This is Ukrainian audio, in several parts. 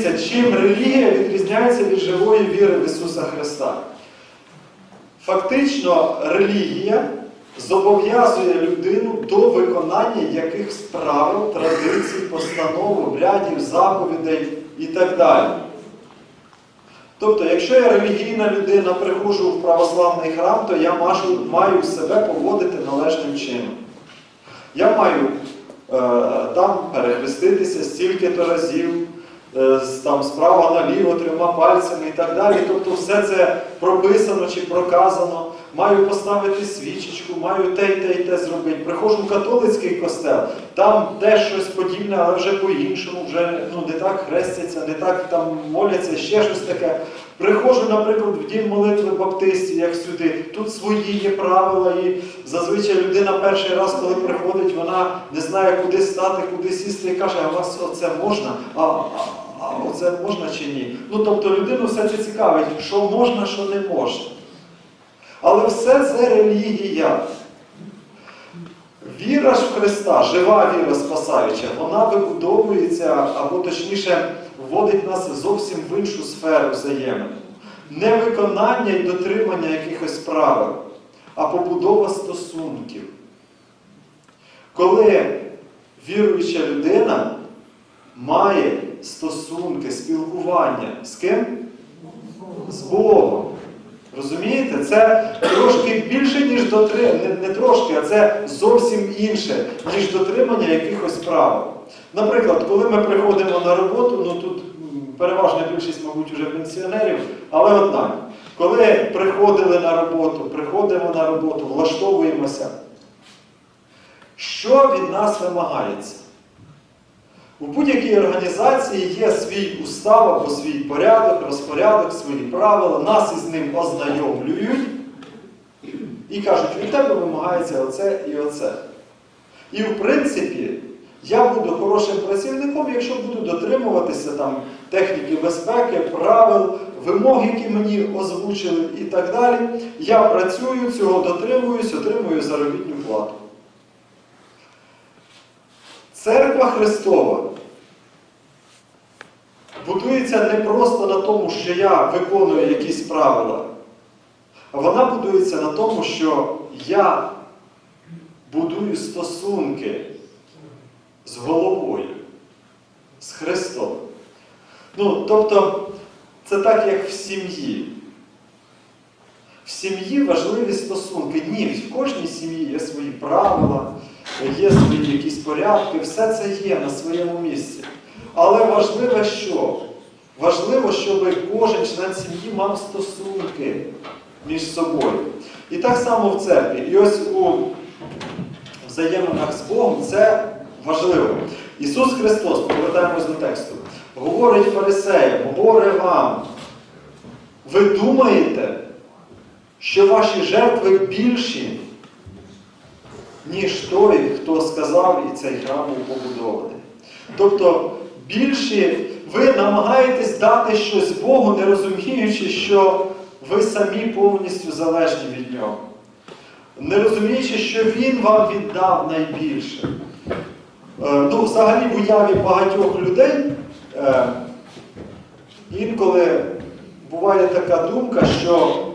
Дивіться, чим релігія відрізняється від живої віри в Ісуса Христа. Фактично, релігія зобов'язує людину до виконання якихось правил, традицій, постанов, обрядів, заповідей і так далі. Тобто, якщо я релігійна людина, приходжу в православний храм, то я маю, маю себе поводити належним чином. Я маю е, там перехреститися стільки-то разів, там справа наліво трьома пальцями і так далі. Тобто все це прописано чи проказано. Маю поставити свічечку, маю те й те й те зробити. Приходжу в католицький костел, там теж щось подібне, але вже по-іншому, вже ну, не так хрестяться, не так там моляться, ще щось таке. Приходжу, наприклад, в дім молитви баптистів, як сюди. Тут свої є правила, і зазвичай людина перший раз, коли приходить, вона не знає, куди стати, куди сісти, і каже, а вас оце можна? А, а, а оце можна чи ні? Ну тобто людину все це цікавить, що можна, що не можна. Але все це релігія. Віра ж в Христа, жива віра спасаюча, вона вибудовується, або точніше, вводить нас зовсім в іншу сферу взаємин. Не виконання і дотримання якихось правил, а побудова стосунків. Коли віруюча людина має стосунки, спілкування з ким? З Богом. Розумієте? Це трошки більше, ніж дотримання, не, не трошки, а це зовсім інше, ніж дотримання якихось правил. Наприклад, коли ми приходимо на роботу, ну тут переважна більшість, мабуть, вже пенсіонерів, але однак, коли приходили на роботу, приходимо на роботу, влаштовуємося, що від нас вимагається? У будь-якій організації є свій устав або свій порядок, розпорядок, свої правила, нас із ним ознайомлюють і кажуть, від тебе вимагається оце і оце. І в принципі, я буду хорошим працівником, якщо буду дотримуватися там, техніки безпеки, правил, вимог, які мені озвучили і так далі. Я працюю, цього дотримуюсь, отримую заробітну плату. Церква Христова будується не просто на тому, що я виконую якісь правила, а вона будується на тому, що я будую стосунки з головою, з Христом. Ну, тобто, це так, як в сім'ї. В сім'ї важливі стосунки. Ні, в кожній сім'ї є свої правила, є свої якісь порядки, все це є на своєму місці. Але важливо що? Важливо, щоб кожен член сім'ї мав стосунки між собою. І так само в церкві. І ось у взаєминах з Богом це важливо. Ісус Христос, повертаємось до тексту, говорить фарисеям, говорить вам, ви думаєте, що ваші жертви більші, ніж той, хто сказав, і цей храм був побудований. Тобто, більші ви намагаєтесь дати щось Богу, не розуміючи, що ви самі повністю залежні від нього. Не розуміючи, що Він вам віддав найбільше. Е, Ну, взагалі, в уяві багатьох людей е, інколи буває така думка, що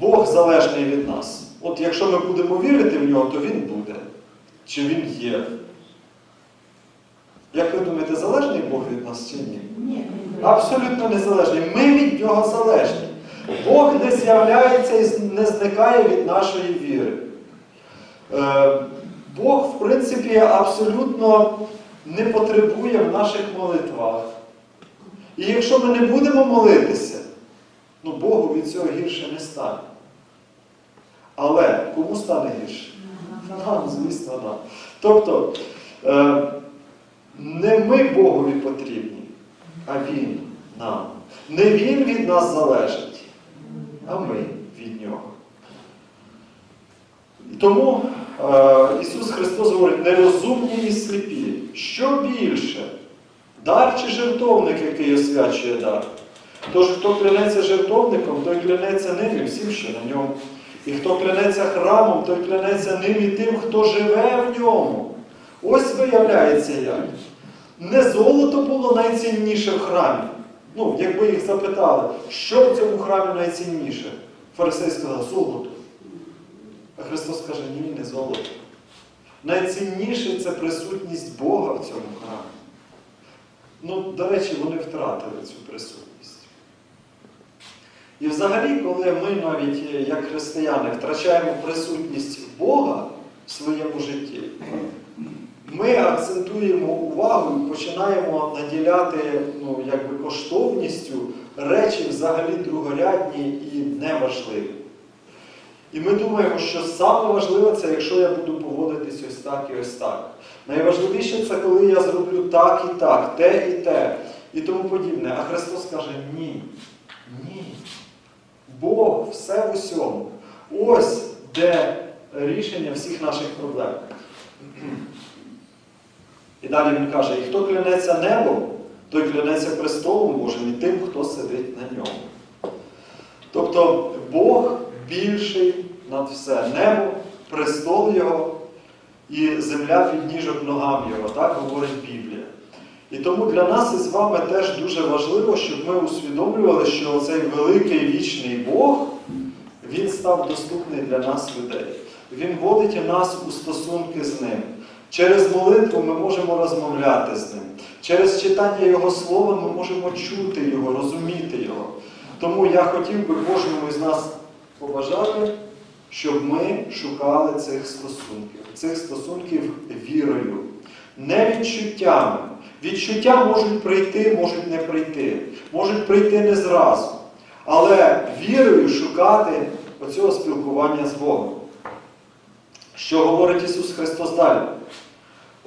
Бог залежний від нас. От якщо ми будемо вірити в нього, то він буде. Чи він є. Як ви думаєте, залежний Бог від нас чи ні? Ні, Абсолютно незалежний. Ми від нього залежні. Бог не з'являється і не зникає від нашої віри. Е, Бог, в принципі, абсолютно не потребує в наших молитвах. І якщо ми не будемо молитися, ну Богу від цього гірше не стане. Але кому стане гірше? Нам, звісно, нам. Тобто, е, не ми Богові потрібні, а Він нам. Не Він від нас залежить, а ми від Нього. І тому е, Ісус Христос говорить, нерозумні і сліпі. Що більше? Дар чи жертовник, який освячує дар? Тож, хто клянеться жертовником, той клянеться ним і всім, що на ньому. І хто клянеться храмом, той клянеться ним і тим, хто живе в ньому. Ось виявляється як. Не золото було найцінніше в храмі. Ну, якби їх запитали, що в цьому храмі найцінніше? Фарисей сказав, золото. А Христос каже, ні, не золото. Найцінніше це присутність Бога в цьому храмі. Ну, до речі, вони втратили цю присутність. І взагалі, коли ми навіть е, як християни втрачаємо присутність Бога в своєму житті, ми акцентуємо увагу і починаємо наділяти ну, якби коштовністю речі взагалі другорядні і неважливі. І ми думаємо, що саме важливе це, якщо я буду поводитись ось так і ось так. Найважливіше це коли я зроблю так і так, те і те, і тому подібне. А Христос каже, ні. Ні. Бог все в усьому. Ось де рішення всіх наших проблем. І далі він каже, і хто клянеться небом, той клянеться престолом Божим і тим, хто сидить на ньому. Тобто Бог більший над все. Небо, престол Його і земля під ніжок ногам Його, так говорить Біблія. І тому для нас із вами теж дуже важливо, щоб ми усвідомлювали, що цей великий вічний Бог, він став доступний для нас людей. Він вводить нас у стосунки з ним. Через молитву ми можемо розмовляти з ним. Через читання Його слова ми можемо чути Його, розуміти Його. Тому я хотів би кожному із нас побажати, щоб ми шукали цих стосунків, цих стосунків вірою, не відчуттями. Відчуття можуть прийти, можуть не прийти, можуть прийти не зразу. Але вірою шукати оцього спілкування з Богом. Що говорить Ісус Христос далі?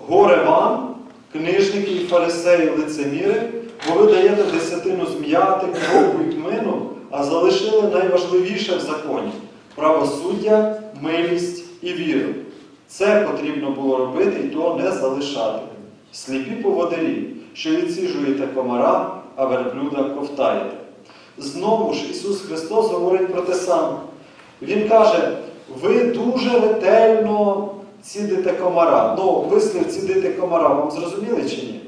Горе вам, книжники і фарисеї лицеміри, бо ви даєте десятину з м'яти, і кмину, а залишили найважливіше в законі правосуддя, милість і віру. Це потрібно було робити і то не залишати. Сліпі поводирі, що відсіжуєте комара, а верблюда ковтаєте. Знову ж Ісус Христос говорить про те саме. Він каже, ви дуже ретельно цідите комара. Ну, вислів цідити комара, вам зрозуміли чи ні?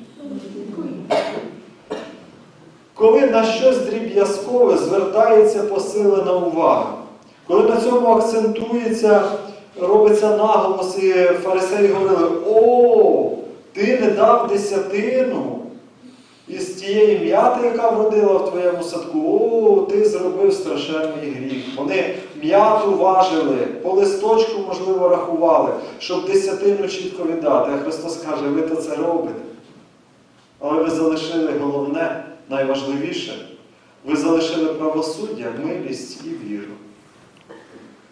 Коли на щось дріб'язкове звертається посилена увага, коли на цьому акцентується, робиться наголос, і фарисеї говорили, о, ти не дав десятину із тієї м'яти, яка вродила в твоєму садку, о, ти зробив страшенний гріх. Вони м'яту важили, по листочку, можливо, рахували, щоб десятину чітко віддати. А Христос каже, ви то це робите. Але ви залишили головне, найважливіше, ви залишили правосуддя, милість і віру.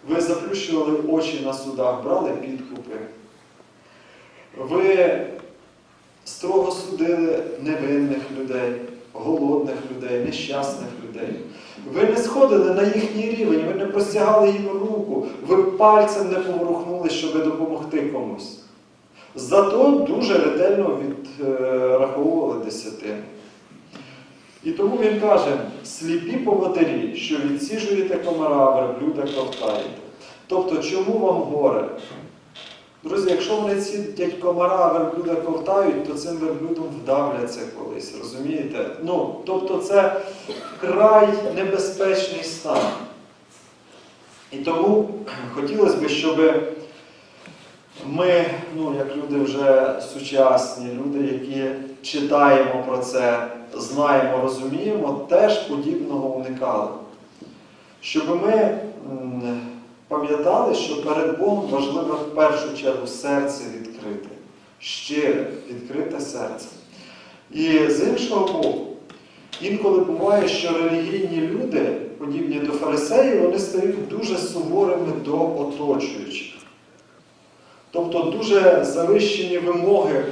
Ви заплющували очі на судах, брали підкупи. Ви строго судили невинних людей, голодних людей, нещасних людей. Ви не сходили на їхній рівень, ви не простягали їм руку, ви пальцем не поворухнули, щоб допомогти комусь. Зато дуже ретельно відраховували десятину. І тому він каже, сліпі поводирі, що відсіжуєте комара, верблюда ковтаєте. Тобто, чому вам горе? Друзі, якщо вони цідять комара, верблюда ковтають, то цим верблюдом вдавляться колись, розумієте? Ну, тобто це вкрай небезпечний стан. І тому хотілося б, щоб ми, ну, як люди вже сучасні, люди, які читаємо про це, знаємо, розуміємо, теж подібного уникали. Щоб ми пам'ятали, що перед Богом важливо в першу чергу серце відкрите, щире, відкрите серце. І з іншого боку, інколи буває, що релігійні люди, подібні до фарисеїв, вони стають дуже суворими до оточуючих. Тобто дуже завищені вимоги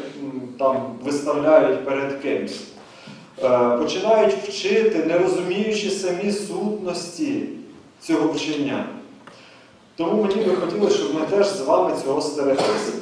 там, виставляють перед кимсь. Е, Починають вчити, не розуміючи самі сутності цього вчення. Тому мені би хотілося, щоб ми теж з вами цього стереглися.